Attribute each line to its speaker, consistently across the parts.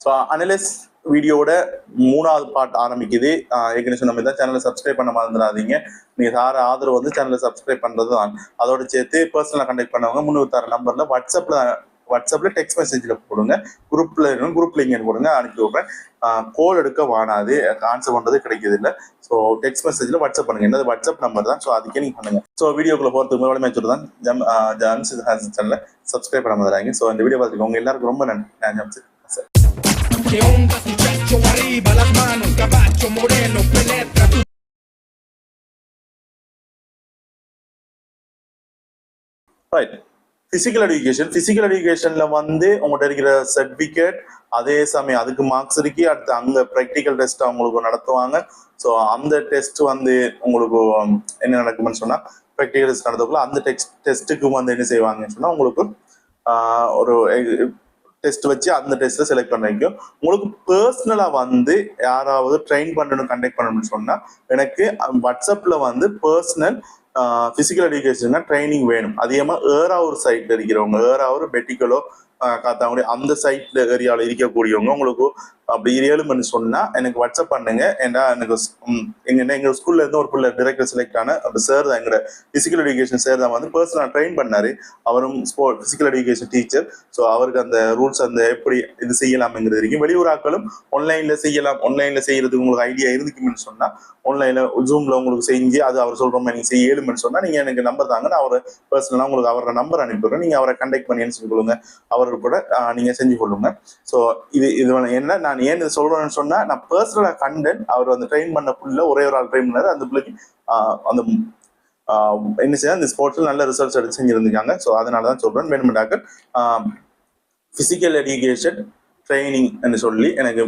Speaker 1: So Annalise வீடியோட மூணாவது part ஆரம்பிக்குது. Uh, ஏற்கனவே சொன்ன மாதிரி தான் சேனலை சப்ஸ்கிரைப் பண்ண மறந்துடாதீங்க நீங்க சார ஆதரவு வந்து சேனலை சப்ஸ்கிரைப் பண்றது தான் அதோட சேர்த்து பர்சனலாக கண்டெக்ட் பண்ணவங்க முந்நூத்தாறு நம்பர்ல வாட்ஸ்அப்ல வாட்ஸ்அப்ல டெக்ஸ்ட் மெசேஜில் போடுங்க. குரூப்ல குரூப் லிங்க் போடுங்க அனுப்பி விடுறேன். Uh, கோல் எடுக்க வானாது ஆன்சர் பண்றது கிடைக்கிறது இல்லை ஸோ டெக்ஸ்ட் மெசேஜில் வாட்ஸ்அப் பண்ணுங்க. என்னது? வாட்ஸ்அப் நம்பர் தான். ஸோ அதுக்கே நீங்க பண்ணுங்க. ஸோ வீடியோக்குள்ள போறதுக்கு முதல்ல மேட்ச் தான் ஜம் ஜான்ஸ் சேனலை சப்ஸ்கிரைப் பண்ண மாதிரி ஸோ இந்த வீடியோ பார்த்துக்கோங்க எல்லாருக்கும் ரொம்ப நன்றி நான் Johns que
Speaker 2: ¿Qué muchacho? Arriba las manos, caballo moreno, penetra tu
Speaker 1: right physical education physical எஜுகேஷன்ல வந்து உங்கள்கிட்ட இருக்கிற சர்டிஃபிகேட் அதே சமயம் அதுக்கு மார்க்ஸ் இருக்கு அடுத்து அந்த ப்ராக்டிக்கல் டெஸ்ட் அவங்களுக்கு நடத்துவாங்க. ஸோ அந்த டெஸ்ட் வந்து உங்களுக்கு um, என்ன நடக்கும்னு சொன்னா ப்ராக்டிக்கல் டெஸ்ட் நடத்தக்குள்ள அந்த டெஸ்ட் டெஸ்ட்டுக்கு வந்து என்ன செய்வாங்கன்னு சொன்னா உங்களுக்கு ஒரு டெஸ்ட் வச்சு அந்த டெஸ்ட்டில் செலக்ட் பண்ண வைக்கும் உங்களுக்கு பர்சனலா வந்து யாராவது ட்ரெயின் பண்ணணும் கண்டக்ட் பண்ணணும்னு சொன்னா எனக்கு வாட்ஸ்அப்ல வந்து பர்சனல் பிசிக்கல் எஜுகேஷன் ட்ரைனிங் வேணும். அதிகமாக ஏறாவூர் சைட்ல இருக்கிறவங்க ஏறாவூர் பெட்டிக்கலோ காத்தாங்குடி அந்த சைட்ல ஏரியாவில் இருக்கக்கூடியவங்க உங்களுக்கு அப்படி ஏழுமணி சொன்னா எனக்கு வாட்ஸ்அப் பண்ணுங்க. ஏன்னா எனக்கு எங்க எங்க ஸ்கூல்ல இருந்து ஒரு பிள்ளை டிரெக்டர் செலக்ட் ஆன அந்த சார் தான் எங்களோட பிசிக்கல் எஜுகேஷன் சார் தான் வந்து பர்சனலாக ட்ரெயின் பண்ணாரு. அவரும் sport physical education teacher so அவருக்கு அந்த ரூல்ஸ் அந்த எப்படி இது செய்யலாம்ங்கிறது வரைக்கும் வெளியூராக்களும் ஆன்லைன்ல செய்யலாம். ஆன்லைன்ல செய்யறதுக்கு உங்களுக்கு ஐடியா இருந்துக்குன்னு சொன்னா ஆன்லைன்ல ஜூம்ல உங்களுக்கு செஞ்சு அது அவர் சொல்ற மாதிரி நீங்க செய்ய ஏழுமணி சொன்னா நீங்க எனக்கு நம்பர் தாங்க நான் அவர் பர்சனலா உங்களுக்கு அவரோட நம்பர் அனுப்பிடுறேன். நீங்க அவரை கண்டெக்ட் பண்ணி சொல்லி கொள்ளுங்க. அவர்கள் கூட நீங்க செஞ்சு கொள்ளுங்க. ஸோ இது இது என்ன நான் ஏன் இது சொல்றேன்னு சொன்னா நான் பர்சனலா கண்டென்ட் அவர் வந்து ட்ரெயின் பண்ண புள்ள ஒரே ஒரு ஆள் ட்ரெயின் பண்ணாரு. அந்த பிள்ளைக்கு அந்த என்ன செய்ய அந்த ஸ்போர்ட்ஸ்ல நல்ல ரிசல்ட்ஸ் எடுத்து செஞ்சிருந்திருக்காங்க. ஸோ அதனால தான் சொல்றேன். வேணுமெண்டாக்கள் பிசிக்கல் எஜுகேஷன் ட்ரைனிங் சொல்லி எனக்கு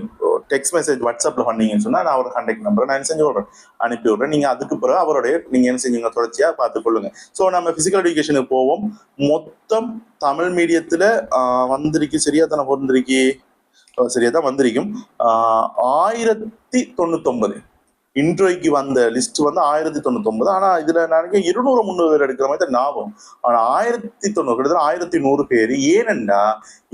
Speaker 1: டெக்ஸ்ட் மெசேஜ் வாட்ஸ்அப்பில் பண்ணீங்கன்னு சொன்னால் நான் அவர் கான்டாக்ட் நம்பரை நான் என்ன செஞ்சு விட்றேன் அனுப்பி விட்றேன். நீங்கள் அதுக்கு பிறகு அவருடைய நீங்கள் என்ன செஞ்சீங்க தொடர்ச்சியாக பார்த்துக்கொள்ளுங்க ஸோ நம்ம ஃபிசிக்கல் எஜுகேஷனுக்கு போவோம். மொத்தம் தமிழ் மீடியத்தில் வந்திருக்கு. சரியா தானே வந்திருக்கு? சரியா தான் வந்திருக்கும். ஆயிரத்தி தொண்ணூத்தொன்பது. இன்ட்ரோய்க்கு வந்த லிஸ்ட் வந்து ஆயிரத்தி தொண்ணூத்தொன்பது. ஆனா இதுல நினைக்க இருநூறு முந்நூறு பேர் எடுக்கிற மாதிரி தான் ஞாபகம் ஆனா ஆயிரத்தி தொண்ணூறு கிட்டத்தட்ட ஆயிரத்தி நூறு பேர். ஏனென்னா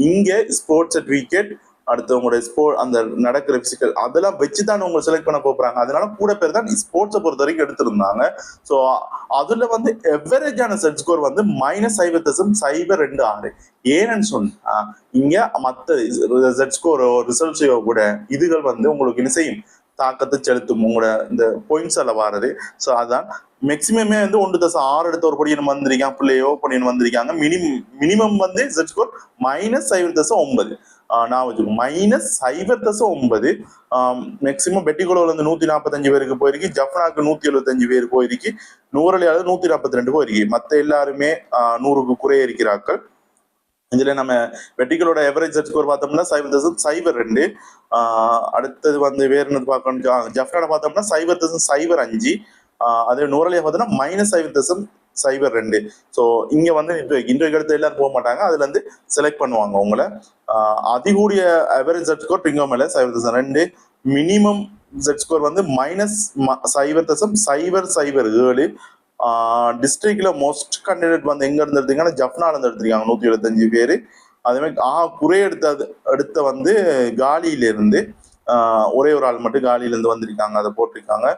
Speaker 1: இங்க ஸ்போர்ட்ஸ் சர்டிபிகேட் அடுத்து உங்களுடைய ஸ்போர்ட் அந்த நடக்கிற பிசிக்கல் அதெல்லாம் வச்சு தான் உங்களை செலக்ட் பண்ண போறாங்க. அதனால கூட பேர் தான் ஸ்போர்ட்ஸை பொறுத்த வரைக்கும் எடுத்திருந்தாங்க. ஸோ அதுல வந்து எவரேஜான செட் ஸ்கோர் வந்து மைனஸ் சைபர் தசம் சைபர் ரெண்டு ஆறு. ஏன்னு சொன்னா இங்க மற்ற செட் ஸ்கோரோ ரிசல்ட்ஸையோ கூட இதுகள் வந்து உங்களுக்கு என்ன செய்யும்? தாக்கத்தை செலுத்தும். உங்களோட இந்த பாயிண்ட்ஸ் எல்லாம் வாரது ஸோ அதான். மேக்சிமமே வந்து ஒன்று தசம் ஆறு எடுத்த ஒரு பொடியன் வந்திருக்காங்க. பிள்ளையோ பொடியன் வந்திருக்காங்க. மினிமம் மினிமம் வந்து செட் ஸ்கோர் மைனஸ் சைபர் தசம் ஒன்பது. நான் வச்சுக்கோ. மைனஸ் சைபர் தசம் ஒன்பது மேக்சிமம் பெட்டிகுளோவில் இருந்து நூத்தி நாற்பத்தஞ்சு பேருக்கு போயிருக்கு. ஜஃப்னாக்கு நூத்தி எழுபத்தஞ்சு பேர் போயிருக்கு. நூறலையாவது நூத்தி நாற்பத்தி ரெண்டு போயிருக்கு. மத்த எல்லாருமே ஆஹ் நூறுக்கு குறைய இருக்கிறார்கள். இதுல நம்ம வெட்டிகளோட எவரேஜ் ஸ்கோர் பார்த்தோம்னா சைபர் தசம் சைபர் ரெண்டு. ஆஹ் அடுத்தது வந்து வேறு என்னது பார்க்கணும்? ஜப்னால பார்த்தோம்னா சைபர் தசம் சைபர் அஞ்சு. ஆஹ் அதே நூறலையா பார்த்தோம்னா மைனஸ் சைபர் தசம் சைபர் ரெண்டு. ஸோ இங்க வந்து இன்றைக்கு எடுத்து எல்லாரும் போக மாட்டாங்க. அதுல இருந்து செலக்ட் பண்ணுவாங்க உங்களை. அதிகூடிய அவரேஜ் செட் ஸ்கோர் டிங்கோமேல சைபர் தசம் ரெண்டு. மினிமம் செட் ஸ்கோர் வந்து மைனஸ் சைபர் தசம் சைபர் சைபர் ஏழு. டிஸ்ட்ரிக்ட்ல மோஸ்ட் கேண்டிடேட் வந்து எங்க இருந்து எடுத்தீங்கன்னா ஜப்னால இருந்து எடுத்திருக்காங்க நூத்தி எழுபத்தஞ்சு பேரு. அதே மாதிரி ஆ குறை எடுத்த எடுத்த வந்து காலியில இருந்து ஒரே ஒரு ஆள் மட்டும் காலியில இருந்து வந்திருக்காங்க அதை போட்டிருக்காங்க.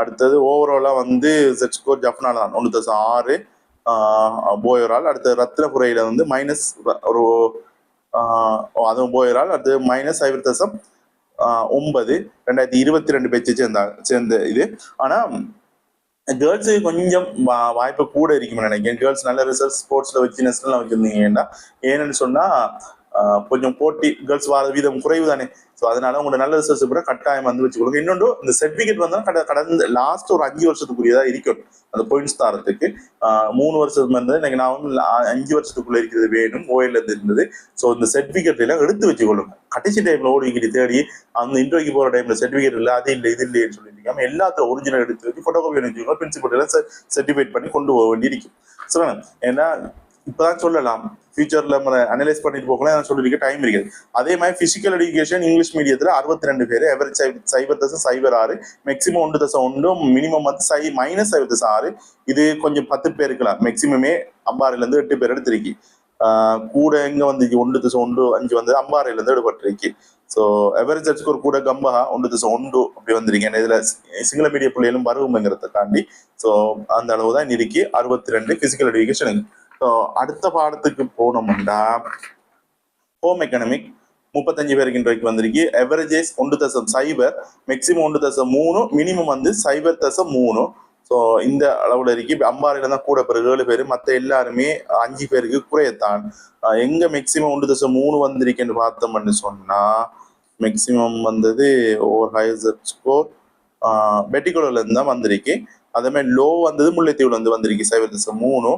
Speaker 1: அடுத்தது ஓவராலாக வந்து செட் ஸ்கோர் ஜப்னால தான். ஒன்று தசம் ஆறு போயரால் அடுத்தது ஆள் ரத்னபுரையில வந்து மைனஸ் ஒரு அதுவும் போயரால் ஒரு அடுத்து மைனஸ் ஐவர் தசம் ஒன்பது. ரெண்டாயிரத்தி இருபத்தி ரெண்டு பேச்சு சேர்ந்தா சேர்ந்த இது. ஆனா கேர்ள்ஸுக்கு கொஞ்சம் வா- வாய்ப்பு கூட இருக்கும்னு நினைக்கிறேன். கேர்ள்ஸ் நல்ல ரிசல்ட் ஸ்போர்ட்ஸ்ல வச்சு நெஸ்ட்லாம் வச்சிருந்தீங்கன்னா ஏன்னு சொன்னா கொஞ்சம் போட்டி கேர்ள்ஸ் வார வீதம் குறைவு தானே? ஸோ அதனால உங்களோட நல்ல ரிசர்ச் கூட கட்டாயம் வந்து வச்சுக்கொள்ளுங்க. இன்னொன்று இந்த சர்டிஃபிகேட் வந்து கட கடந்த லாஸ்ட் ஒரு அஞ்சு வருஷத்துக்குரியதாக இருக்கணும். அந்த பாயிண்ட்ஸ் தரத்துக்கு. மூணு வருஷத்துக்கு வந்து எனக்கு நான் வந்து அஞ்சு வருஷத்துக்குள்ள இருக்கிறது வேணும். ஓஎல்ல இருந்து இருந்தது. ஸோ இந்த சர்டிஃபிகேட் எல்லாம் எடுத்து வச்சுக்கொள்ளுங்க. கடைசி டைம்ல ஓடிக்கிட்டு தேடி அந்த இன்டர்வியூக்கு போகிற டைம்ல சர்டிஃபிகேட் இல்லை அது இல்லை இது இல்லைன்னு சொல்லியிருக்காம எல்லாத்தையும் ஒரிஜினல் எடுத்து வச்சு போட்டோகாப்பி வச்சுக்கோங்க. பிரின்சிபல் எல்லாம் சர்டிஃபிகேட் பண்ணி கொண்டு போக வேண்டி இருக்கும் சொல்லுங்க ஏன்னா இப்பதான் சொல்லலாம். ஃபியூச்சர்ல நம்ம அனலைஸ் பண்ணிட்டு போகலாம். சொல்லிருக்க டைம் இருக்குது. அதே மாதிரி பிசிக்கல் எஜுகேஷன் இங்கிலீஷ் மீடியத்துல அறுபத்தி ரெண்டு பேர் எவரேஜ் சைபர் தசை சைபர் ஆறு. மேக்சிமம் ஒன்று தசை ஒன்று மினிமம் வந்து சை மைனஸ் சைபர் தசை ஆறு. இது கொஞ்சம் பத்து பேர் இருக்கலாம். மேக்சிமமே அம்பாறையில இருந்து எட்டு பேர் எடுத்திருக்கு. கூட எங்க வந்து ஒன்று திசை ஒன்று அஞ்சு வந்து அம்பாறையில இருந்து எடுபட்டிருக்கு. ஸோ எவரேஜ் ஸ்கோர் கூட கம்பஹா ஒன்று திசை ஒன்று அப்படி வந்திருக்கேன் இதுல சிங்கள மீடிய பிள்ளைகளும் வருவோம்ங்கிறத தாண்டி. ஸோ அந்த அளவு தான் இருக்கு. அறுபத்தி ரெண்டு பிசிக்கல் எஜுகேஷன் ஸோ அடுத்த பாடத்துக்கு போனோம்னா ஹோம் எக்கனாமிக் முப்பத்தஞ்சு பேருக்கு இன்றைக்கு வந்திருக்கு. எவரேஜஸ் ஒன்று தசம் சைபர் மேக்சிமம் ஒன்று தசம் மூணு மினிமம் வந்து சைபர் தசம் மூணு. ஸோ இந்த அளவில் இருக்கு. அம்பாறையில் தான் கூட பிறகு ஏழு பேர். மற்ற எல்லாருமே அஞ்சு பேருக்கு குறையத்தான். எங்கே மேக்சிமம் ஒன்று தசம் மூணு வந்திருக்குன்னு பார்த்தோம்னு சொன்னால் மேக்சிமம் வந்தது ஓவர் ஹையர் ஸ்கோர் பெட்டிகுளர்லேருந்து தான் வந்திருக்கு. அதே மாதிரி லோ வந்தது முல்லைத்தீவுலேருந்து வந்திருக்கு. சைபர் தசம் மூணு.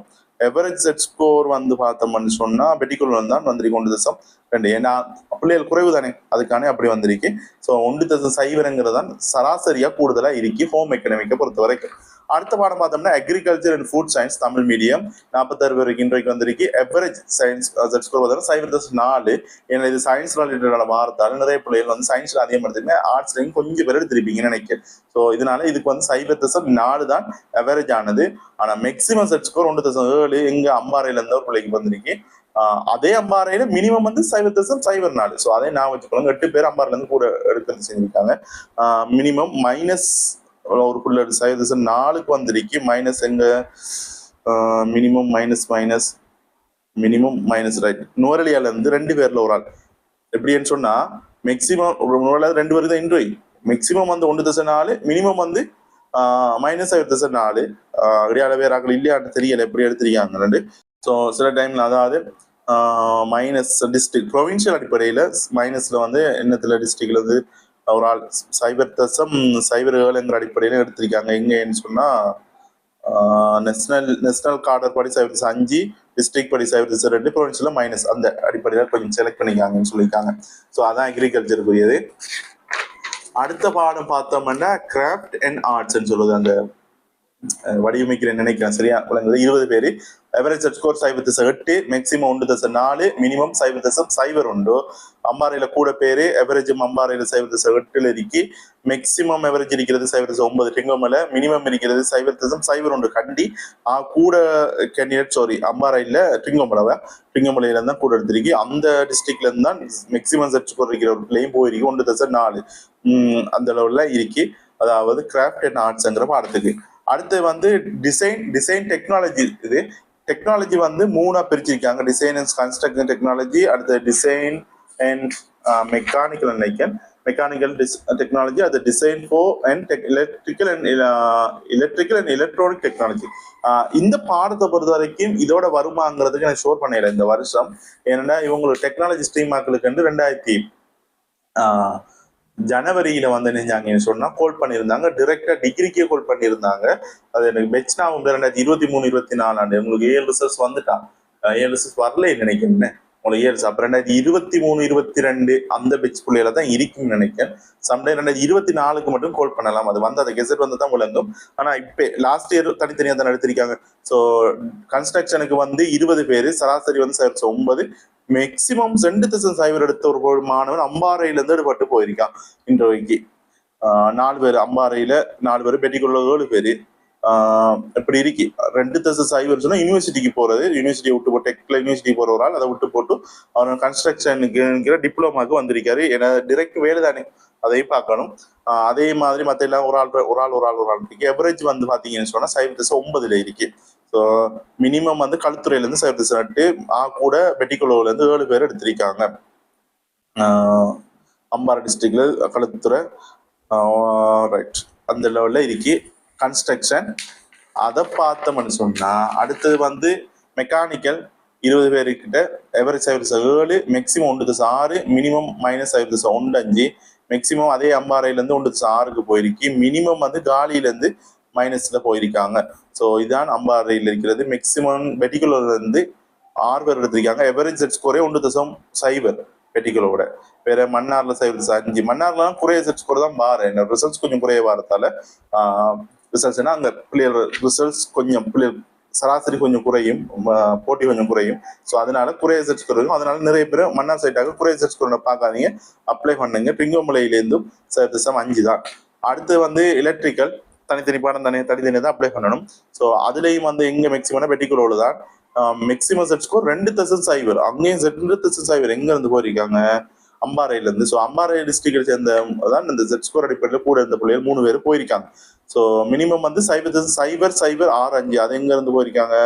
Speaker 1: எவரேஜ் செட் ஸ்கோர் வந்து பார்த்தோம்னு சொன்னா பெட்டிகுலர் தான் வந்திருக்கு ஒன்று தசம் ரெண்டு ஏன்னா பிள்ளைகள் குறைவு தானே? அதுக்கானே அப்படி வந்திருக்கு. ஸோ ஒன்று தசம் சைவருங்கிறது தான் சராசரியா கூடுதலா இருக்கு. ஹோம் எக்கனமிக்கை பொறுத்த வரைக்கும் அடுத்த பாடம் பார்த்தோம்னா agriculture and food science Tamil medium நாற்பத்தாறு பேருக்கு இன்றைக்கு வந்திருக்கு. எவரேஜ் சயின்ஸ் செட் ஸ்கோர் பார்த்தோம்னா சைவர் தசம் நாலு. ஏன்னா இது சயின்ஸ் ரிலேட்டடான வார்த்தாலும் நிறைய பிள்ளைகள் வந்து சயின்ஸ்ல அதிகமாக எடுத்துருங்க ஆர்ட்ஸ்லையும் கொஞ்சம் பேர் எடுத்திருப்பீங்கன்னு நினைக்கிறேன். ஸோ இதனால இதுக்கு வந்து சைவர் தசம் நாலு தான் எவரேஜ் ஆனது. ஆனால் மேக்ஸிமம் செட் ஸ்கோர் ஒன்று தசம் ஏழு எங்கள் அம்பாறையில இருந்த ஒரு பிள்ளைக்கு வந்திருக்கு. அதே அம்பாறையில மினிமம் வந்து சைவர் தசம் சைவர் நாலு. ஸோ அதே நான் வச்சுக்கணும் எட்டு பேர் அம்பாறையில இருந்து கூட எடுக்கிறது செஞ்சிருக்காங்க. மினிமம் மைனஸ் ஒரு புள்ள சைவர் தசம் நாலுக்கு வந்திருக்கு. மைனஸ் எங்க? Minimum minus minus minimum minus right நுவரலியால இருந்து ரெண்டு பேர்ல ஒரு ஆள். எப்படின்னு சொன்னா மேக்சிமம் நுவரலியால ரெண்டு பேருக்கு தான் இன்ட்ரி மேக்சிமம் வந்து ஒன்று தசை நாலு மினிமம் வந்து மைனஸ் ஆயிரத்தி தசை நாலு. அடியால பேர் ஆக்கள் இல்லையான்னு தெரியல. எப்படி எடுத்திருக்காங்க ரெண்டு. ஸோ சில டைம்ல அதாவது மைனஸ் டிஸ்ட்ரிக்ட் ப்ரொவின்ஷியல் அடிப்படையில் மைனஸ்ல வந்து என்னத்துல டிஸ்ட்ரிக்ட்ல இருந்து ஒரு ஆள் சைபர் தசம் சைபர் ஏழுங்கிற அடிப்படையில் எடுத்திருக்காங்க. எங்கன்னு சொன்னா நேஷனல் நேஷனல் கார்டர் படி சைபர் தசம் அஞ்சு டிஸ்ட்ரிக்ட் படி சைபர் தசம் ரெண்டு ப்ரொவின்ஸில் மைனஸ் அந்த அடிப்படையில் கொஞ்சம் செலக்ட் பண்ணிக்காங்கன்னு சொல்லியிருக்காங்க. ஸோ அதான் அக்ரிகல்ச்சருக்குரியது அடுத்த பாடம் பார்த்தோம்னா கிராஃப்ட் அண்ட் ஆர்ட்ஸ்ன்னு சொல்லுது அந்த வடிவமைக்கிறேன் நினைக்கிறேன். சரியா? விளங்குது இருபது பேரு. எவரேஜ் ஸ்கோர் சைபர் தசம் எட்டு மேக்சிமம் ஒன்று தசம் நாலு மினிமம் சைபர் தசம் சைபர் உண்டு அம்பாறையில கூட பேரு எவரேஜ் அம்பாறையில சைபர் தசம் எட்டுல இருக்கு. மேக்சிமம் எவரேஜ் இருக்கிறது சைபர் தசம் ஒன்பது டெங்கோமல மினிமம் இருக்கிறது சைபர் தசம் சைபர் உண்டு கண்டி. ஆ, கூட கேண்டிடேட் சாரி அம்பாறையில டிங்கமலவ டிங்கோமலையில தான் கூட எடுத்திருக்கு. அந்த டிஸ்ட்ரிக்ட்ல இருந்து தான் மேக்சிமம் செட் ஸ்கோர் இருக்கிற ஒரு பிள்ளையும் போயிருக்கு. ஒன்று தசம் நாலு. உம் அந்த லெவல்ல இருக்கு. அதாவது கிராஃப்ட் அண்ட் ஆர்ட்ஸ்ங்கிற பாடத்துக்கு. அடுத்து வந்து டிசைன் டிசைன் டெக்னாலஜி இது டெக்னாலஜி வந்து மூணா பிரிச்சிருக்காங்க. டிசைன் அண்ட் கன்ஸ்ட்ரக்ஷன் டெக்னாலஜி அடுத்து டிசைன் அண்ட் மெக்கானிக்கல் நினைக்கிறேன் மெக்கானிக்கல் டிஸ் டெக்னாலஜி அது டிசைன் ஃபோ and tech electrical and electrical and electronic technology இந்த பாடத்தை பொறுத்த வரைக்கும் இதோட வருமாங்கிறதுக்கு நான் ஷோர் பண்ணிடுறேன் இந்த வருஷம். ஏன்னா இவங்களோட டெக்னாலஜி ஸ்ட்ரீம் மக்களுக்கு வந்து ரெண்டாயிரத்தி ஜனவரியில வந்து நினைஞ்சாங்கன்னு சொன்னா கோல் பண்ணியிருந்தாங்க. டிரெக்டா டிகிரிக்கே கோல் பண்ணியிருந்தாங்க. அது எனக்கு பெச்னா வந்து ரெண்டாயிரத்தி இருபத்தி மூணு இருபத்தி நாலு ஆண்டு. உங்களுக்கு ஏழு ரிசல்ட்ஸ் வந்துட்டான் ஏழு ரிசல்ட்ஸ் வரல நினைக்கிறேன். உங்களுக்கு ஏழு ரெண்டாயிரத்தி இருபத்தி மூணு இருபத்தி ரெண்டு அந்த பெச் புள்ளையில தான் இருக்குன்னு நினைக்கிறேன். சம்டைம் ரெண்டாயிரத்தி இருபத்தி நாலுக்கு மட்டும் கோல் பண்ணலாம். அது வந்து அந்த கெசட் வந்து தான் விளங்கும். ஆனா இப்போ லாஸ்ட் இயர் தனித்தனியாக தான் எடுத்திருக்காங்க. ஸோ கன்ஸ்ட்ரக்ஷனுக்கு வந்து இருபது பேர் சராசரி வந்து சார் ஒன்பது. மேக்சிமம் ரெண்டு தசம் சைபர் எடுத்த ஒரு மாணவன் அம்பாறையில இருந்து எடுபட்டு போயிருக்கான். இன்றைக்கு ஆஹ் நாலு பேர் அம்பாறையில நாலு பேர் பெட்டிக்குள்ள ஏழு பேர். இப்படி இருக்கு. ரெண்டு தசை சைபர் யூனிவர்சிட்டிக்கு போறது. யூனிவர்சிட்டியை விட்டு போட்டு டெக்ல யூனிவர்சிட்டி போற ஒரு ஆள். அதை விட்டு போட்டு அவர் கன்ஸ்ட்ரக்ஷனுக்கு டிப்ளமாக்கு வந்திருக்காரு. ஏன்னா டிரெக்ட் வேலை தானே அதையும் பார்க்கணும். அதே மாதிரி மத்த எல்லாம் ஒரு ஆள் ஒரு ஆள் ஒரு ஆள் ஒரு ஆள். இருக்கு எவரேஜ் வந்து பாத்தீங்கன்னு சொன்னா சைவ தசை ஒன்பதுல இருக்கு. ஸோ மினிமம் வந்து களுத்துறையில இருந்து சைபர் தசை நட்டு ஆ கூட பெட்டிக்குளவுல இருந்து ஏழு பேர் எடுத்திருக்காங்க. அம்பாறை டிஸ்ட்ரிக்ட்ல கழுத்துறை ரைட் அந்த லெவல்ல இருக்கு. கன்ஸ்ட்ரக்ஷன் அதை பார்த்தோம்னு சொன்னா அடுத்தது வந்து மெக்கானிக்கல் இருபது பேருக்கிட்ட எவரேஜ் சைவரிச ஏழு மேக்சிமம் ஒன்று தசை ஆறு மினிமம் மைனஸ் சைவரிச ஒன்று அஞ்சு மேக்சிமம் அதே அம்பாறையிலேருந்து ஒன்று தசை ஆறுக்கு போயிருக்கு. மினிமம் வந்து காலியிலேருந்து மைனஸில் போயிருக்காங்க. ஸோ இதான் அம்பாறையில் இருக்கிறது. மேக்சிமம் பெட்டிகுலர்ல ஆறு பேர் எடுத்திருக்காங்க. எவரேஜ் செட் ஸ்கோரே ஒன்று தசம் சைபர் வெட்டிக்குலோட வேற மன்னார்ல சைபர் அஞ்சு. மன்னார்லாம் குறைய செட் ஸ்கோர் தான் பாரு. ரிசல்ட்ஸ் கொஞ்சம் குறைய வரத்தால ரிசல்ட்ஸ்னா அங்க பிள்ளைகள் ரிசல்ட்ஸ் கொஞ்சம் பிள்ளைகள் சராசரி கொஞ்சம் குறையும் போட்டி கொஞ்சம் குறையும். ஸோ அதனால குறைய செட் ஸ்கோர் இருக்கும் அதனால நிறைய பேர் மன்னார் சைட்டாக குறைய செட் ஸ்கோர் பார்க்காதீங்க. அப்ளை பண்ணுங்க. பிங்கோமலையிலேருந்தும் சதவீதம் அஞ்சு தான் அடுத்து வந்து எலக்ட்ரிக்கல் தனித்தனி பாடம் தனி தனித்தனி தான் அப்ளை பண்ணணும். ஸோ அதுலேயும் வந்து எங்க மேக்ஸிமம்னா பெட்டிக்குலோடு தான் மேக்சிமம் செட் ஸ்கோர் ரெண்டு தசன் சைவர் அங்கேயும் ரெண்டு தசன் சைவர் எங்க இருந்து போயிருக்காங்க அம்பாறையில இருந்து ஸோ அம்பாறை டிஸ்ட்ரிக்டை சேர்ந்த தான் இந்த செட் ஸ்கோர் அடிப்படையில் கூட இருந்த பிள்ளைகள் மூணு பேர் போயிருக்காங்க. ஸோ மினிமம் வந்து சைபர் சைபர் சைபர் ஆறு அஞ்சு. அது எங்க இருந்து போயிருக்காங்க?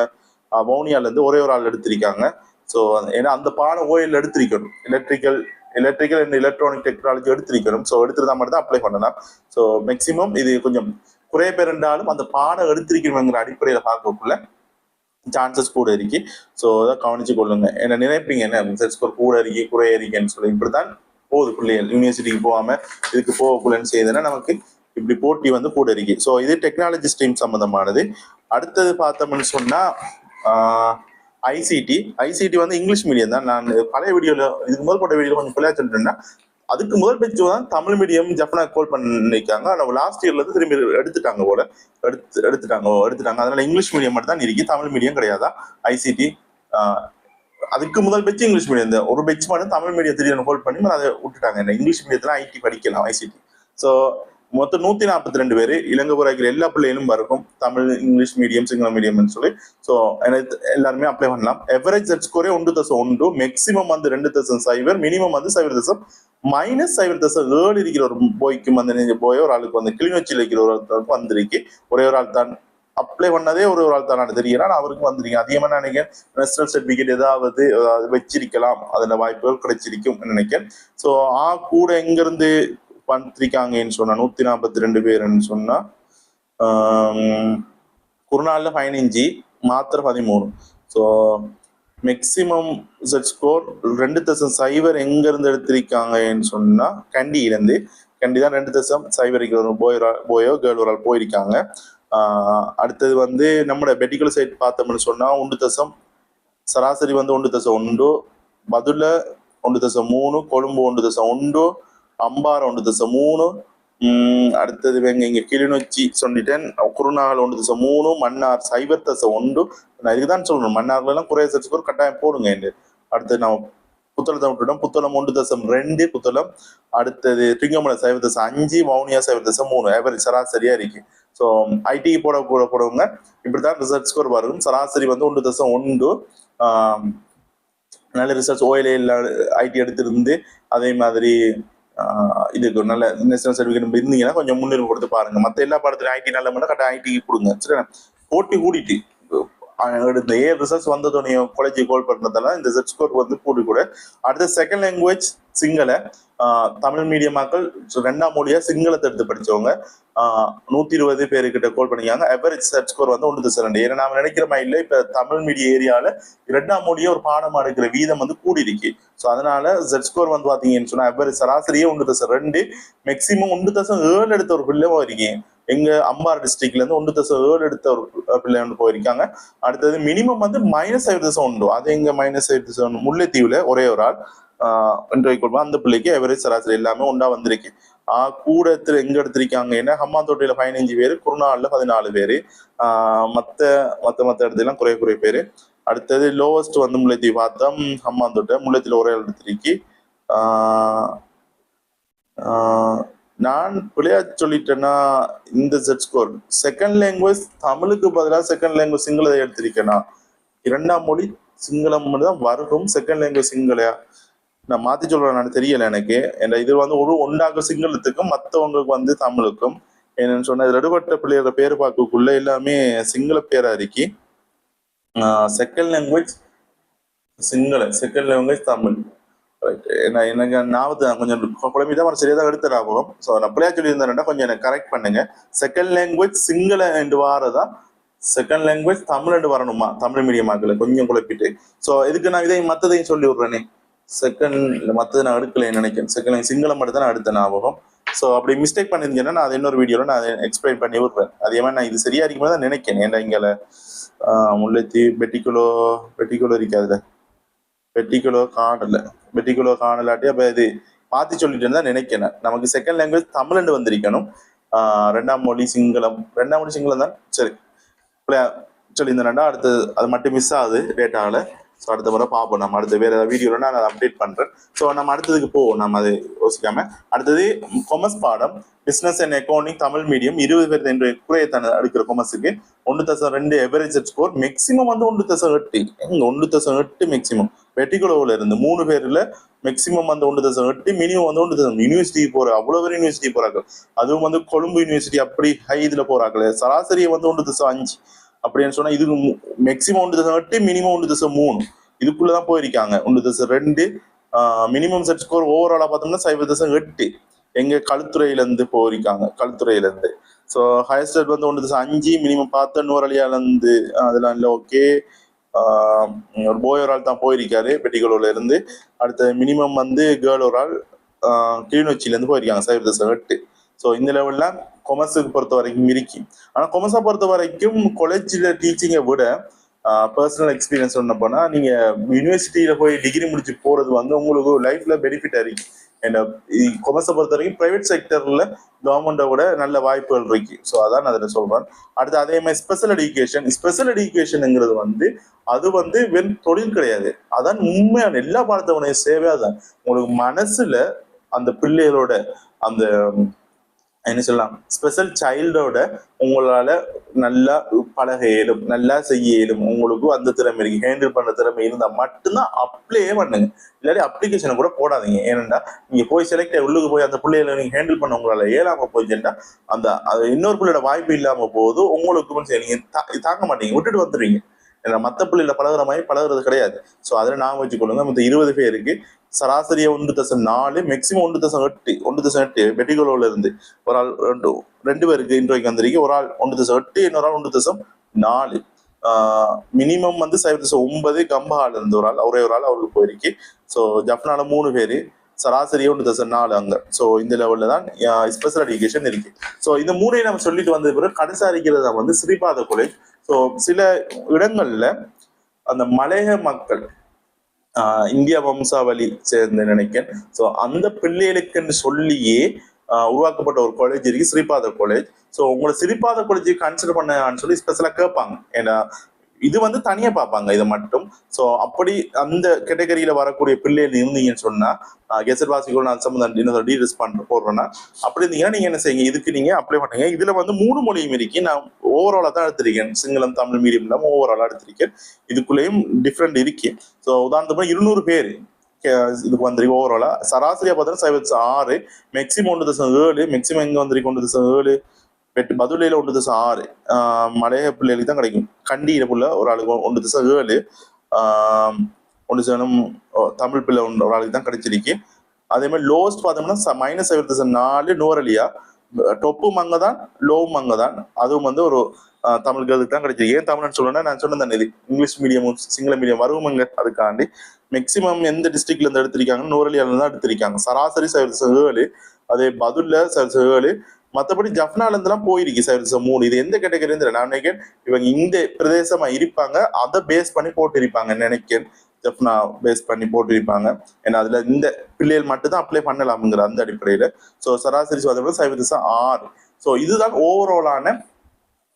Speaker 1: வவுனியாலேருந்து ஒரே ஒரு ஆள் எடுத்திருக்காங்க. ஸோ ஏன்னா அந்த பாடம் OL எடுத்திருக்கணும். Electrical electrical and electronic technology எடுத்திருக்கணும். So எடுத்திருந்தா மட்டும் தான் அப்ளை பண்ணலாம். ஸோ மேக்சிமம் இது கொஞ்சம் குறைய பேர் இருந்தாலும் அந்த பாடம் எடுத்திருக்கணுங்கிற அடிப்படையில் பார்க்கக்குள்ள சான்சஸ் கூட இருக்கு. ஸோ அதை கவனிச்சு கொள்ளுங்க. என்ன நினைப்பீங்க? என்ன? செட் ஸ்கோர் கூட இருக்கு குறைய இருக்கேன்னு சொல்லி. இப்படித்தான் போகுது. பிள்ளைகள். யூனிவர்சிட்டிக்கு போகாமல் இதுக்கு போகக்குள்ளன்னு செய்யுதுன்னா நமக்கு இப்படி போட்டி வந்து கூட இருக்கு ஸோ இது டெக்னாலஜி ஸ்ட்ரீம் சம்மந்தமானது அடுத்தது பார்த்தோம்னு சொன்னா ஐசிடி ஐசிடி வந்து இங்கிலீஷ் மீடியம் தான். நான் பழைய வீடியோல இதுக்கு முதல் போட்ட வீடியோ கொஞ்சம் பிள்ளையா சொல்லிட்டேன்னா அதுக்கு முதல் பெச்சு தான் தமிழ் மீடியம் ஜப்பனா கோல் பண்ணிருக்காங்க ஆனால் லாஸ்ட் இயர்ல இருந்து திரும்பி எடுத்துட்டாங்க போல. எடுத்து எடுத்துட்டாங்க எடுத்துட்டாங்க. அதனால இங்கிலீஷ் மீடியம் மட்டும் தான் இருக்கு. தமிழ் மீடியம் கிடையாதா? ஐசிடி அதுக்கு முதல் பெச்சு இங்கிலீஷ் மீடியம் தான். ஒரு பெச் மட்டும் தமிழ் மீடியம் திடீர்னு ஹோல்ட் பண்ணி அதை விட்டுட்டாங்க. இங்கிலீஷ் மீடியத்துல ஐடி படிக்கலாம் ஐசிடி ஸோ மொத்தம் நூத்தி நாற்பத்தி ரெண்டு பேர் இலங்கை புறாக்கிற எல்லா பிள்ளைகளும் இருக்கும் தமிழ் இங்கிலீஷ் மீடியம் சிங்கள மீடியம்னு சொல்லி. ஸோ எனக்கு எல்லாருமே அப்ளை பண்ணலாம். எவரேஜ் செட் ஸ்கோரே ஒன்று தசம் ஒன்று மேக்ஸிமம் வந்து ரெண்டு தசம் சைபர் மினிமம் வந்து சைபர் தசம். மைனஸ் சைபர் தசம் ஏழு இருக்கிற ஒரு போய்க்கு வந்து போய் ஒரு ஆளுக்கு வந்து கிளிநொச்சியில் இருக்கிற ஒரு ஆளுக்கு வந்திருக்கு. ஒரே ஒரு ஆள் தான் அப்ளை பண்ணதே ஒரு ஒரு ஆள் தான் தெரியல. அவருக்கு வந்திருக்கீங்க அதிகமாக நான் நினைக்கிறேன்? நேஷனல் சர்டிஃபிகேட் ஏதாவது வச்சிருக்கலாம். அதில் வாய்ப்புகள் கிடைச்சிருக்கும் நினைக்கிறேன். ஸோ ஆ கூட எங்கேருந்து பண்ணிருக்காங்கன்னு சொன்னா நூத்தி நாற்பத்தி ரெண்டு பேருன்னு சொன்னா ஆம், பதினஞ்சு மாத்திரை பதிமூணு. ஸோ மேக்சிமம் செட் ஸ்கோர் ரெண்டு தசம் சைபர் எங்க இருந்து எடுத்திருக்காங்கன்னு சொன்னா கண்டியிலேருந்து கண்டி தான் ரெண்டு தசம் சைவர் போய் போயோ கேர்ள் ஒரு ஆள் போயிருக்காங்க. அடுத்தது வந்து நம்மளோட பெட்டிக்கல் சைட் பார்த்தோம்னு சொன்னா ஒன்று தசம் சராசரி வந்து ஒன்று தசம் ஒன்று பதுல ஒன்று தசம் மூணு கொழும்பு ஒன்று தசம் ஒன்று அம்பாறை ஒன்று திசை மூணு அடுத்தது வெங்க இங்க கிளிநொச்சி சொல்லிட்டேன். குருநாகல் ஒன்று திசை மூணு மன்னார் சைபர் தசை ஒன்று நான் இதுதான் சொல்லணும். மன்னார்ல எல்லாம் குறைய சர்ச்சுக்கு ஸ்கோர் கட்டாயம் போடுங்க என்று அடுத்து நான் புத்தளத்தை விட்டுட்டோம். புத்தளம் ஒன்று தசம் ரெண்டு புத்தளம். அடுத்தது திங்கமலை சைவ தசம் அஞ்சு மௌனியா சைவ தசம் மூணு. ஆவரேஜ் சராசரியா இருக்கு. ஸோ ஐடி போட கூட போடுவங்க. இப்படிதான் ரிசல்ட் ஸ்கோர் வரும். சராசரி வந்து ஒன்று தசம் ஒன்று நல்ல ரிசர்ச் ஓஎல்ஏ ஐடி எடுத்திருந்து அதே மாதிரி இதுக்கு நல்ல நேஷனல் சர்டிஃபிகேட் இருந்தீங்கன்னா கொஞ்சம் முன்னுரிமை கொடுத்து பாருங்க. மற்ற எல்லா பாடத்துலையும் ஐடி நல்ல மட்டும் கரெக்டாக ஐடி கொடுங்க. சரிங்களா போட்டி கூடிட்டு. இந்த ஏ ரிசல்ட்ஸ் வந்ததோடைய காலேஜ் கோல் பண்றதால இந்த செட் ஸ்கோர் வந்து கூடி கூட அடுத்த செகண்ட் லாங்குவேஜ் சிங்கள. தமிழ் மீடியமாக்கள் ரெண்டாம் மொழியா சிங்களத்தை எடுத்து படிச்சவங்க. நூற்றி நூத்தி இருபது பேருக்கிட்ட கோல் பண்ணிக்காங்க அவரேஜ் செட் ஸ்கோர் வந்து ஒன்று தசம் ரெண்டு ஏன்னா நாம நினைக்கிற மாதிரி இல்லை இப்போ தமிழ் மீடிய ஏரியாவில் ரெண்டாம் மொழியே ஒரு பாடமா எடுக்கிற வீதம் வந்து கூடி இருக்கு ஸோ அதனால செட் ஸ்கோர் வந்து பார்த்தீங்கன்னு சொன்னால் அவரேஜ் சராசரியே ஒன்று தசம் ரெண்டு மேக்சிமம் ஒன்று தசம் ஏழு எடுத்த ஒரு பிள்ளைவா இருக்கீங்க. எங்க அம்பார் டிஸ்ட்ரிக்ட்ல இருந்து ஒன்று தசம் ஏழு எடுத்த ஒரு பிள்ளை வந்து போயிருக்காங்க. அடுத்தது மினிமம் வந்து மைனஸ் ஐந்து தசம் உண்டு. அது எங்க மைனஸ் ஐந்து தசம் ஒன்று முல்லைத்தீவுல ஒரே ஒரு ஆள் ஆஹ் கொள்வா அந்த பிள்ளைக்கு எவரேஜ் சராசரி எல்லாமே ஒன்றா வந்திருக்கு. ஆஹ் கூடத்துல எங்க எடுத்திருக்காங்கன்னா ஹம்மாந்தோட்டையில பதினஞ்சு பேர் குருநாள்ல பதினாலு பேர். ஆஹ் மத்த மத்த மத்த இடத்துல எல்லாம் குறைய குறைய பேர். அடுத்தது லோவஸ்ட் வந்து முல்லைத்தீவு பார்த்தோம். ஹம்மாந்தோட்டை முல்லைத்தீவுல ஒரே ஆள் எடுத்திருக்கு. ஆஹ் ஆஹ் நான் பிள்ளையா சொல்லிட்டேன்னா இந்த செட் ஸ்கோர் செகண்ட் லாங்குவேஜ் தமிழுக்கு பதிலாக செகண்ட் லாங்குவேஜ் சிங்களத்தை எடுத்திருக்கேனா? இரண்டாம் மொழி சிங்களம் தான் வருகும் செகண்ட் லாங்குவேஜ் சிங்களையா நான் மாத்தி சொல்றேன் தெரியல எனக்கு. என்ற இது வந்து ஒரு ஒன்றாக சிங்களத்துக்கும் மற்றவங்களுக்கு வந்து தமிழுக்கும். என்னன்னு சொன்ன இதுல பிள்ளையோட பேர் பார்க்கக்குள்ள எல்லாமே சிங்கள பேரா இருக்கு. Second language Sinhala second language Tamil. என்ன எனக்கு ஞாபகத்தை கொஞ்சம் குழம்பி தான் சரியாக தான் எடுத்த ஞாபகம் ஸோ நான் பிள்ளையா சொல்லியிருந்தேன்டா கொஞ்சம் எனக்கு கரெக்ட் பண்ணுங்க. செகண்ட் லாங்குவேஜ் சிங்கள என்று தான் செகண்ட் லாங்குவேஜ் தமிழ் வரணுமா? தமிழ் மீடியம் ஆக்கல கொஞ்சம் குழப்பிட்டு. ஸோ இதுக்கு நான் இதையும் மற்றதையும் சொல்லி விடுறேனே. செகண்ட் மற்றது நான் எடுக்கலைன்னு நினைக்கிறேன். செகண்ட் சிங்களம் மட்டும் தான் நான் எடுத்த ஞாபகம். ஸோ அப்படி மிஸ்டேக் பண்ணியிருந்தேன்னா நான் அது இன்னொரு வீடியோவில் நான் அதை எக்ஸ்பிளைன் பண்ணி விடுறேன். அதே மாதிரி நான் இது சரியா இருக்கும்போது தான் நினைக்கிறேன். ஏன்னா இங்கே முல்லைத்தி பெட்டிக்குலோ பெட்டிக்குலோ இருக்காதுல. பெட்டிக்குலோ காணல. பெட்டிக்குலோ காணலாட்டி அப்போ இது மாற்றி சொல்லிட்டு தான் நினைக்கிறேன் நமக்கு செகண்ட் லாங்குவேஜ் தமிழ்ண்டு வந்திருக்கணும். ரெண்டாம் மொழி சிங்களம். ரெண்டாம் மொழி சிங்களம் தான். சரி. சொல்லியிருந்தேன்டா அடுத்து அது மட்டும் மிஸ் ஆகுது டேட்டாவில் ஸோ அடுத்த முறை பார்ப்போம். நம்ம அடுத்த வேறு ஏதாவது வீடியோவில் நான் அதை அப்டேட் பண்றேன். ஸோ நம்ம அடுத்ததுக்கு போவோம். நம்ம அதை யோசிக்காம. அடுத்தது கொமர்ஸ் பாடம். Business and accounting Tamil medium இருபது பேர் என்று குறையத்தான எடுக்கிற கொமர்ஸுக்கு ஒன்று தசம் ரெண்டு எவரேஜ் ஸ்கோர் மேக்ஸிமம் வந்து ஒன்று தசம் எட்டு. ஒன்று தசம் எட்டு மேக்ஸிமம் வெட்டிக்குளவுல இருந்து மூணு பேர்ல மேக்சிமம் வந்து ஒன்று தசம் எட்டு மினிமம் வந்து ஒன்று தசம். யூனிவர்சிட்டி போற அவ்வளவு பேர் யூனிவர்சிட்டி போறாங்க. அதுவும் வந்து கொழும்பு யூனிவர்சிட்டி அப்படி ஹை இதுல போறாங்களே. சராசரியை வந்து ஒன்று தசம் அஞ்சு அப்படின்னு சொன்னா இதுக்கு மேக்சிமம் ஒன்று தசம் எட்டு மினிமம் ஒன்று தசம் மூணு. இதுக்குள்ளதான் போயிருக்காங்க. ஒன்று தசம் ரெண்டு மினிமம் செட் ஸ்கோர் ஓவராலா பார்த்தோம்னா சைபர் தசம் எட்டு. எங்க களுத்துறையில இருந்து போயிருக்காங்க களுத்துறையில இருந்து ஸோ ஹையஸ்ட் வந்து ஒன்று தசம் அஞ்சு மினிமம் பார்த்து நூறு இருந்து அதெல்லாம் இல்லை ஓகே ஒரு போய் ஒரு ஆள் தான் போயிருக்காரு பெட்டிகளூர்ல இருந்து. அடுத்த மினிமம் வந்து கேர்ள் ஒரு ஆள் ஆஹ் கிளிநொச்சியில இருந்து போயிருக்காங்க சைபர் தசம் எட்டு ஸோ இந்த லெவல்ல கொமர்ஸுக்கு பொறுத்த வரைக்கும் இருக்கு. ஆனா கொமர்ஸை பொறுத்த வரைக்கும் காலேஜில் டீச்சிங்கை விட பர்சனல் எக்ஸ்பீரியன்ஸ் சொன்ன போனா நீங்க யூனிவர்சிட்டியில போய் டிகிரி முடிச்சு போறது வந்து உங்களுக்கு லைஃப்ல பெனிஃபிட் இருக்கு. கொமர்ஸை பொறுத்த வரைக்கும் பிரைவேட் செக்டர்ல கவர்மெண்ட்டை விட நல்ல வாய்ப்புகள் இருக்கு. ஸோ அதான் நான் அதில் சொல்றேன். அடுத்து அதே மாதிரி ஸ்பெஷல் எஜுகேஷன் ஸ்பெஷல் எஜுகேஷனுங்கிறது வந்து அது வந்து வெறும் தொழில் கிடையாது. அதான் உண்மையான எல்லா பாடத்தவனையும் சேவையாக தான். உங்களுக்கு மனசுல அந்த பிள்ளைகளோட அந்த என்ன சொல்லலாம் ஸ்பெஷல் சைல்டோட உங்களால நல்லா பழக இயலும் நல்லா செய்ய இயலும் உங்களுக்கு அந்த திறமை இருக்கு. ஹேண்டில் பண்ண திறமை இருந்தா மட்டும்தான் அப்ளையே பண்ணுங்க. இல்லாட்டி அப்ளிகேஷனை கூட போடாதீங்க. ஏனென்றா நீங்க போய் செலக்ட் உள்ளுக்கு போய் அந்த பிள்ளைகளை நீங்க ஹேண்டில் பண்ண உங்களால இயலாம போச்சுன்னா அந்த அது இன்னொரு பிள்ளையோட வாய்ப்பு இல்லாம போகுது உங்களுக்கு சரி, நீங்க தா- தாங்க மாட்டீங்க. விட்டுட்டு வந்துடுவீங்க ஏன்னா மத்த பிள்ளைல பழகுற மாதிரி பழகுறது கிடையாது. ஸோ அதில் நான் வச்சுக்கொள்ளுங்க மற்ற இருபது பேருக்கு சராசரியா ஒன்று தசம் நாலு மேக்சிமம் ஒன்று தசம் எட்டு ஒன்று தசம் எட்டு வெட்டிகுளோல இருந்து ஒரு ஆள் ரெண்டு ரெண்டு பேருக்கு இன்றைக்கு வந்திருக்கு. ஒரு ஆள் ஒன்று தசம் எட்டு இன்னொரு ஆள் ஒன்று தசம் நாலு. மினிமம் வந்து சைவ தசம் ஒன்பது கம்பஹால இருந்த ஒரு ஆள் ஒரே ஒரு ஆள் அவருக்கு போயிருக்கு. ஸோ ஜப்னால மூணு பேர் சராசரியா ஒன்று தசம் நாலு அங்க. ஸோ இந்த லெவல்ல தான் ஸ்பெஷல் எஜுகேஷன் இருக்கு. ஸோ இந்த மூணையும் நம்ம சொல்லிட்டு வந்த பிறகு கடைசி அறிக்கிறது வந்து ஸ்ரீபாத காலேஜ் ஸோ சில இடங்கள்ல அந்த மலையக மக்கள் ஆஹ் இந்திய வம்சாவளி சேர்ந்து நினைக்கிறேன். ஸோ அந்த பிள்ளைகளுக்குன்னு சொல்லியே ஆஹ் உருவாக்கப்பட்ட ஒரு காலேஜ் இருக்கு ஸ்ரீபாத காலேஜ் ஸோ உங்களை ஸ்ரீபாத காலேஜ் கன்சிடர் பண்ணான்னு சொல்லி ஸ்பெஷலாக கேட்பாங்க. ஏன்னா இது வந்து தனியா பார்ப்பாங்க இதை மட்டும். ஸோ அப்படி அந்த கேட்டகரியில வரக்கூடிய பிள்ளைகள் இருந்தீங்கன்னு சொன்னா கெசட் வாசிகள் நான் சம்மந்தம் இன்னொரு டீடைல்ஸ் பண்ற போடுறேன்னா அப்படி இருந்தீங்கன்னா நீங்க என்ன செய்யுங்க இதுக்கு நீங்க அப்ளை பண்ணுங்க. இதுல வந்து மூணு மொழியும் இருக்கு. நான் ஓவராலா தான் எடுத்திருக்கேன். சிங்களம் தமிழ் மீடியம் இல்லாம ஓவராலா எடுத்திருக்கேன். இதுக்குள்ளேயும் டிஃப்ரெண்ட் இருக்கு. ஸோ உதாரணத்துக்கு இருநூறு பேர் இதுக்கு வந்திருக்கு ஓவராலா சராசரியா பார்த்தா சைவத்து ஆறு மேக்சிமம் ஒன்று தசம் ஏழு மேக்சிமம் எங்க வந்திருக்கு? ஒன்று தசம் ஏழு வெட்டு பதுளையில ஒன்று திசை ஆறு மலைய பிள்ளைகளுக்கு தான் கிடைக்கும். கண்டியில புள்ள ஒரு ஆளுக்கு ஒன்று திசை ஏழு ஒன்று தசம் தமிழ் பிள்ளை ஒன்று ஒரு ஆளுக்கு தான் கிடைச்சிருக்கு. அதே மாதிரி லோஸ்ட் பார்த்தோம்னா மைனஸ் ஐம்பது திசை நாலு நூறலியா டொப்பும் அங்கே தான் லோவும் அங்கே தான். அதுவும் வந்து ஒரு தமிழ்களுக்கு தான் கிடைச்சிருக்கு. ஏன் தமிழ்னு சொல்லணும்னா நான் சொன்ன இது இங்கிலீஷ் மீடியமும் சிங்கள மீடியம் வருவங்க அதுக்காண்டி. மேக்சிமம் எந்த டிஸ்ட்ரிக்ட்ல இருந்து எடுத்திருக்காங்க நூறலியால தான் எடுத்திருக்காங்க. சராசரி சைவ ஏழு அதே பதுல்ல சைவ ஏழு மற்றபடி ஜஃப்னால இருந்துலாம் போயிருக்கு சைவ மூணு இது எந்த கேட்டகரி இருந்து நான் நினைக்கிறேன் இவங்க இந்த பிரதேசமா இருப்பாங்க அதை பேஸ் பண்ணி போட்டிருப்பாங்க நினைக்கிறேன். ஜப்னா பேஸ் பண்ணி போட்டிருப்பாங்க. ஏன்னா அதுல இந்த பிள்ளைகள் மட்டும் தான் அப்ளை பண்ணலாம்ங்கிற அந்த அடிப்படையில. ஸோ சராசரி சதவீதம் சைவ திசம் ஆறு. ஸோ இதுதான் ஓவராலான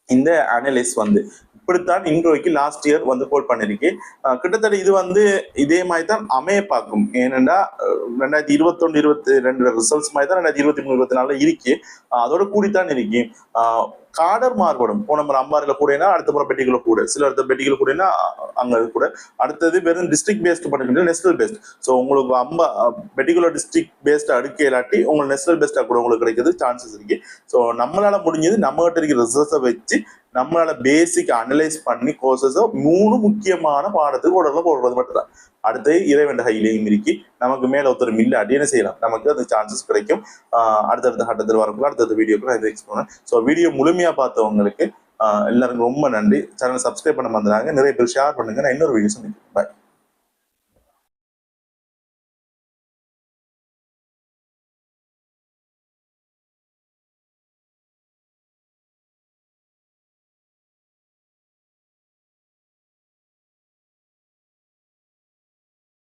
Speaker 1: இந்த அனலிஸ் வந்து. இப்படித்தான் இன்றைக்கு லாஸ்ட் இயர் வந்து கோல் பண்ணிருக்கு. கிட்டத்தட்ட இது வந்து இதே மாதிரி தான் அமைய பார்க்கும். ஏனென்றா ரெண்டாயிரத்தி இருபத்தொன்னு இருபத்தி ரெண்டு ரிசல்ட்ஸ் மாதிரி தான் ரெண்டாயிரத்தி இருபத்தி மூணு இருபத்தி நாலுல இருக்கு. அதோட கூடித்தான் இருக்கு. காடர் மாறுபடும் போன முறை அம்பாரில் கூடனா அடுத்த முறை பெட்டிகளை கூட. சில அடுத்த பெட்டிகள் கூடனா அங்க கூட. அடுத்தது வெறும் டிஸ்ட்ரிக்ட் பேஸ்ட் பண்ணிட்டு நெஷனல் பேஸ்ட் ஸோ உங்களுக்கு அம்பா பெட்டிகுலர் டிஸ்ட்ரிக்ட் பேஸ்ட் அடுக்க இல்லாட்டி உங்களுக்கு நேஷனல் பேஸ்டா கூட உங்களுக்கு கிடைக்கிறது சான்சஸ் இருக்கு. ஸோ நம்மளால முடிஞ்சது நம்ம கிட்ட இருக்கிற ரிசர்ஸை வச்சு நம்மளால பேசிக் அனலைஸ் பண்ணி கோர்சஸை மூணு முக்கியமான பாடத்துக்கு உடல்ல போடுறது மட்டும்தான். அடுத்து இறைவன் கையிலையும் இருக்கி. நமக்கு மேல ஒருத்தர் இல்லாட்டி என்ன செய்யலாம். நமக்கு அந்த சான்சஸ் கிடைக்கும். அடுத்தடுத்த கட்டத்தில் வரக்குள்ள அடுத்தடுத்த வீடியோக்குள்ள நான் இதை எக்ஸ்பிளைன் ஸோ வீடியோ முழுமையா பார்த்தவங்களுக்கு எல்லாருக்கும் ரொம்ப நன்றி. சேனல் சப்ஸ்கிரைப் பண்ண மறந்துடாங்க நிறைய பேர் ஷேர் பண்ணுங்க. நான் இன்னொரு வீடியோ சந்திக்கிறேன். பாய்